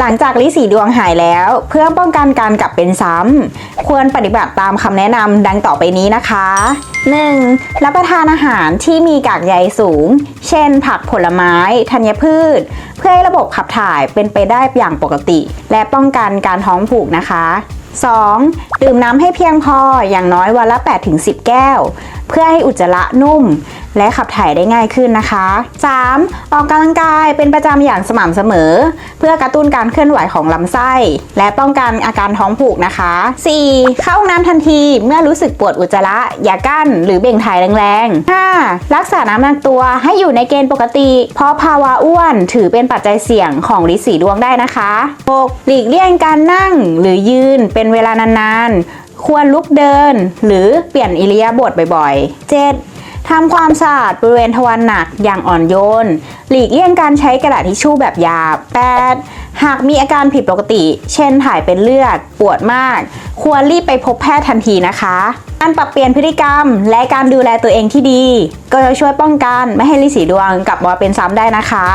หลังจากลิสีดวงหายแล้ว เพื่อป้องกันการกลับเป็นซ้ำ ควรปฏิบัติตามคำแนะนำดังต่อไปนี้นะคะ 1. รับประทานอาหารที่มีกากใยสูง เช่น ผักผลไม้ ธัญพืช เพื่อให้ระบบขับถ่ายเป็นไปได้อย่างปกติ และป้องกันการท้องผูกนะคะ 2. ดื่มน้ำให้เพียงพออย่างน้อยวันละ 8-10 แก้ว เพื่อให้อุจจาระนุ่ม และขับถ่ายได้ง่ายขึ้นนะคะ 3. ออกกำลังกายเป็นประจำอย่างสม่ำเสมอ เพื่อกระตุ้นการเคลื่อนไหวของลำไส้ และป้องกันอาการท้องผูกนะคะ 4. เข้าห้องน้ำทันทีเมื่อรู้สึกปวดอุจจาระ อย่ากั้นหรือเบ่งถ่ายแรงๆ 5. รักษาน้ำหนักตัวให้อยู่ในเกณฑ์ปกติ เพราะภาวะอ้วนถือเป็นปัจจัยเสี่ยงของลิสีดวงได้นะคะ 6. หลีกเลี่ยงการนั่งหรือยืนเป็นเวลานานๆควรลุกเดิน หรือเปลี่ยนอิริยาบถบ่อยๆ 7. ทำความสะอาดบริเวณทวารหนักอย่างอ่อนโยน หลีกเลี่ยงการใช้กระดาษทิชชู่แบบหยาบ 8. หากมีอาการผิดปกติ เช่นถ่ายเป็นเลือด ปวดมาก ควรรีบไปพบแพทย์ทันทีนะคะ การปรับเปลี่ยนพฤติกรรม และการดูแลตัวเองที่ดี ก็จะช่วยป้องกันไม่ให้ลิสีดวงกลับมาเป็นซ้ำได้นะคะ